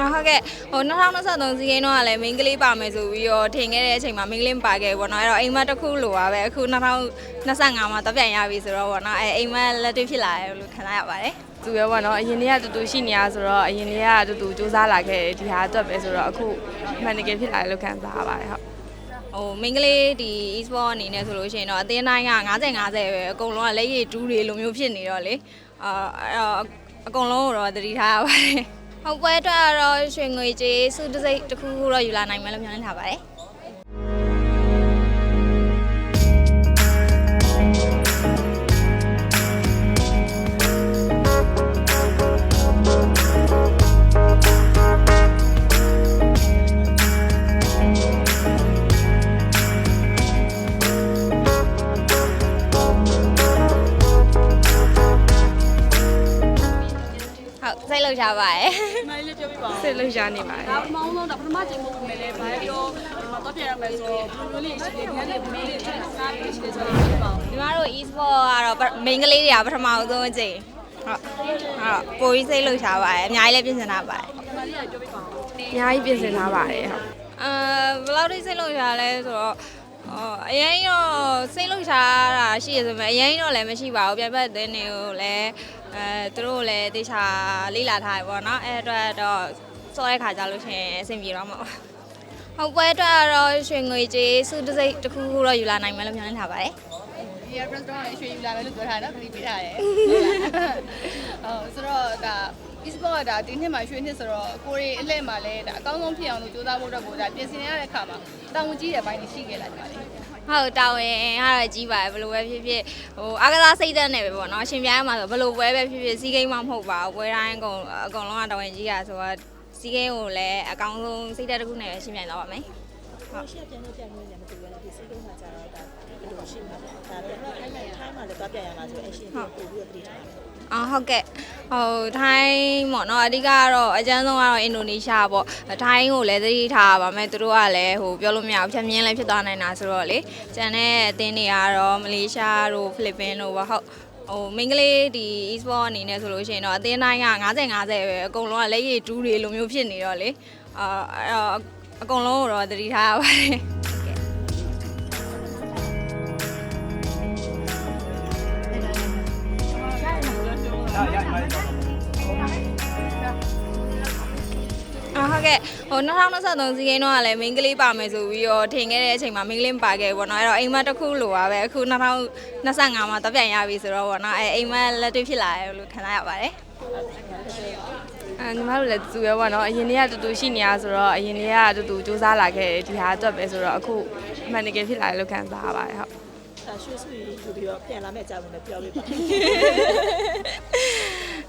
အာဟုတ်ကဲ့ဟို2023စီးကိန်းတော့ကလည်း main ကလေးပါမယ်ဆိုပြီးတော့ထင်ခဲ့တဲ့အချိန်မှာ main ကလေးမပါခဲ့ဘူးပေါ့နော်အဲ့တော့အိမ်မက်တစ်ခုလိုပါပဲအခု2025မှာတော့ပြန်ရပြီဆိုတော့ပေါ့နော်အဲအိမ်မက်လက်တွေ့ဖြစ်လာတယ်လို့ခံစားရပါတယ်သူပဲပေါ့နော်အရင်နေ့ကတူတူရှိနေရဆိုတော့အရင်နေ့ကတူတူစူးစမ်းလာခဲ့တယ်ဒီဟာအတွက်ပဲဆိုတော့အခုမှန်တကယ်ဖြစ်လာတယ်လို့ခံစားရပါတယ်ဟုတ်ဟို main ကလေးဒီ e-sport အနေနဲ့ဆိုလို့ရှိရင်တော့အသင်းတိုင်းက50 50ပဲအကုန်လုံးကလက်ရည်တူးတွေလိုမျိုးဖြစ်နေတော့လေအာအဲ့တော့အကုန်လုံးကိုတော့သတိထားရပါတယ် ဟုတ်ပွဲအတွက်ကတော့ရွှေငွေကြေးစုတစ်စိတ်တစ်ခုခုတော့ယူလာနိုင်မယ်လို့မျှော်လင့်ထားပါတယ် လှုပ်ရှားပါတယ်မိုင်းလေးပြောပြပါဦးစိတ်လှုပ်ရှားနေပါတယ်ဒါပထမဆုံးဒါပထမချိန်ပုံမယ်လေဘာပြောဒီမှာတော့ပြန်ရမယ်ဆိုတော့ဘယ်လိုလေးရှိတယ်ဒီကနေဘယ်လိုလေးချက်စားပြီးရှိတယ်ဆိုတော့ပြောပါဦးညီမတို့ e-sport ကတော့ main ကလေးတွေကပထမဦးဆုံးအချိန်ဟုတ်ဟုတ်ပိုပြီးစိတ်လှုပ်ရှားပါတယ်အများကြီးလည်းပြင်ဆင်ထားပါတယ်ဒီမှာလေးကပြောပြပါဦးအများကြီးပြင်ဆင်ထားပါတယ်ဟုတ်အာဘယ်လောက်ထိစိတ်လှုပ်ရှားလဲဆိုတော့အော်အရင်တော့စိတ်လှုပ်ရှားတာရှိရဆိုပေမဲ့အရင်တော့လည်းမရှိပါဘူးပြပတ်တဲ့နေကိုလည်း အဲသူတို့လည်းတေချာလေးလာထားရပေါ့နော်အဲ့အတွက်တော့စောတဲ့ခါကြလို့ရှိရင်အဆင်ပြေတော့မှာပါဟုတ်ပွဲအတွက်ကတော့ရွှေငွေကြေးစုတစ်စိတ်တစ်ခုခုတော့ယူလာနိုင်မယ်လို့မျှော်လင့်ထားပါတယ်ဒီ restaurant လေးရွှေယူလာမယ်လို့ပြောထားတာခရီးပေးထားတယ်ဟုတ်ဆိုတော့ဒါ e-sport ကဒါဒီနှစ်မှာရွှေနှစ်ဆိုတော့ကိုရီအလှည့်မှာလည်းဒါအကောင်းဆုံးဖြစ်အောင်လို့ကြိုးစားဖို့အတွက်ကိုဒါပြင်ဆင်ရတဲ့အခါမှာတောင်းဝန်ကြီးတဲ့ဘိုင်းတွေရှိခဲ့လာကြတယ် ဟုတ်တာဝန်ကတော့ကြီးပါတယ်ဘယ်လိုပဲဖြစ်ဖြစ်ဟိုအားကစားစိတ်သက်နေပဲပေါ့နော်ရှင်ပြိုင်မှာဆိုဘယ်လိုပွဲပဲဖြစ်ဖြစ်စီးကိန်းမှမဟုတ်ပါဘူးပွဲတိုင်းအကုန်အကုန်လုံးကတာဝန်ကြီးရဆိုတော့စီးကိန်းကိုလည်းအကောင်းဆုံးစိတ်သက်တစ်ခုနဲ့ရှင်ပြိုင်တော့ပါမယ်ဟုတ်ရှက်ပြန်လို့ပြန်လို့လည်းမတူဘူးလေဒီစိတ်ကမှကြာတော့ဒါဘယ်လိုရှိမှာလဲဒါပြန်ထိုင်းနိုင်ထိုင်းမှာလည်းသွားပြန်ရမှာဆိုအရှင်ကိုပို့ပြီးတော့တတိထားတယ် အော်ဟုတ်ကဲ့ဟိုထိုင်းပေါ့နော်အဓိကကတော့အကျန်းဆုံးကတော့အင်ဒိုနီးရှားပေါ့ထိုင်းကိုလည်းသတိထားပါမယ်သူတို့ကလည်းဟိုပြောလို့မရဘူးဖြတ်မြင်းလည်းဖြစ်သွားနိုင်တာဆိုတော့လေကျန်တဲ့အသင်းတွေကတော့မလေးရှားတို့ဖိလစ်ပင်းတို့ပေါ့ဟုတ်ဟိုမိန်းကလေးဒီ e-sport အနေနဲ့ဆိုလို့ရှိရင်တော့အသင်းတိုင်းက50 50ပဲအကုန်လုံးကလက်ရည်တူးတွေလိုမျိုးဖြစ်နေတော့လေအာအဲ့တော့အကုန်လုံးကိုတော့သတိထားရပါတယ် ဟုတ်ကဲ့ဟို2023စီးကိန်းတော့ကလည်း main ကလေးပါမယ်ဆိုပြီးတော့ထင်ခဲ့တဲ့အချိန်မှာ main ကလေးမပါခဲ့ဘူးပေါ့နော်အဲ့တော့အိမ်မက်တစ်ခုလိုပါပဲအခု2025မှာတော့ပြန်ရပြီဆိုတော့ပေါ့နော်အဲအိမ်မက်လက်တွေ့ဖြစ်လာတယ်လို့ခံစားရပါတယ်အဲညီမတို့လည်းသူပဲပေါ့နော်အရင်နေ့ကတူတူရှိနေရဆိုတော့အရင်နေ့ကတူတူစူးစမ်းလာခဲ့တယ်ဒီဟာအတွက်ပဲဆိုတော့အခုမှန်တကယ်ဖြစ်လာတယ်လို့ခံစားရပါတယ်ဟုတ်ဒါရွှေစုရီယူပြီးတော့ပြန်လာမယ့်အကြောင်းကိုလည်းပြောပြပါ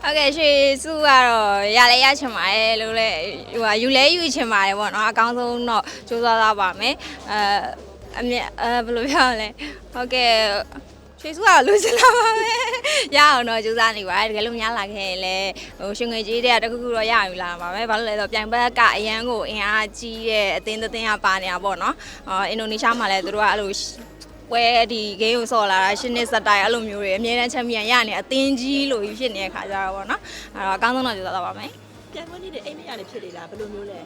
ဟုတ်ကဲ့ရွှေစုကတော့ရလဲရချင်ပါတယ်လို့လဲဟိုဟာယူလဲယူချင်ပါတယ်ပေါ့နော်အကောင်းဆုံးတော့စူးစမ်းသားပါမယ်အဲအမြဲအဲဘယ်လိုပြောရလဲဟုတ်ကဲ့ရွှေစုကတော့လူချင်တာပါပဲရအောင်တော့စူးစမ်းနေပါတယ်တကယ်လို့များလာခဲ့ရင်လည်းဟိုရှင်ငွေကြီးတွေကတခုခုတော့ရယူလာမှာပဲဘာလို့လဲဆိုတော့ပြိုင်ဘက်ကအရန်ကိုအင်အားကြီးတဲ့အသင်းတစ်သင်းကပါနေတာပေါ့နော်အော်အင်ဒိုနီးရှားမှာလည်းသူတို့ကအဲ့လို ပွဲဒီဂိမ်းကိုဆော်လာတာရှင်းနေစတိုင်အဲ့လိုမျိုးတွေအမြဲတမ်းချန်ပီယံရနေအသင်းကြီးလိုကြီးဖြစ်နေတဲ့ခါကြတော့ဗောနော်အဲ့တော့အကောင်းဆုံးတော့ကြိုးစားတော့ပါမယ်ပြန်ဝင်နေတဲ့အိမ်မရနေဖြစ်နေလားဘယ်လိုမျိုးလဲ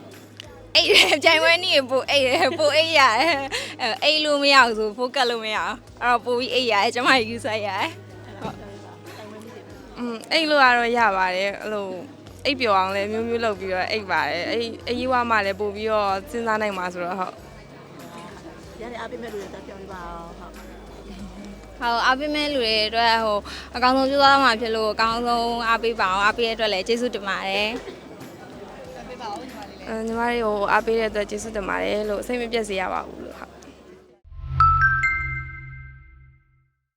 အိတ်တယ်ပြိုင်ပွဲနေ့ပိုအိတ်တယ်ပိုအိတ်ရတယ်အဲ့အိတ်လို့မရဘူးဆိုဖိုကတ်လို့မရအောင်အဲ့တော့ပိုပြီးအိတ်ရတယ်ကျမယူဆိုင်ရတယ်อืมအိတ်လို့ကတော့ရပါတယ်အဲ့လိုအိတ်ပျော်အောင်လည်းမျိုးမျိုးလုပ်ပြီးတော့အိတ်ပါတယ်အဲ့အရေးဝါမှလည်းပို့ပြီးတော့စဉ်းစားနိုင်မှာဆိုတော့ဟုတ် ရတဲ့အားပေးမဲ့လူတွေတက်ပြောပြပါအောင်ဟုတ်ဟိုအားပေးမဲ့လူတွေအတွက်ဟိုအကောင်းဆုံးကြိုးစားမှာဖြစ်လို့အကောင်းဆုံးအားပေးပါအောင်အားပေးတဲ့အတွက်လည်းကျေးဇူးတင်ပါတယ်အဲညီမလေးဟိုအားပေးတဲ့အတွက်ကျေးဇူးတင်ပါတယ်လို့စိတ်မပြတ်စေရပါဘူးလို့ဟုတ်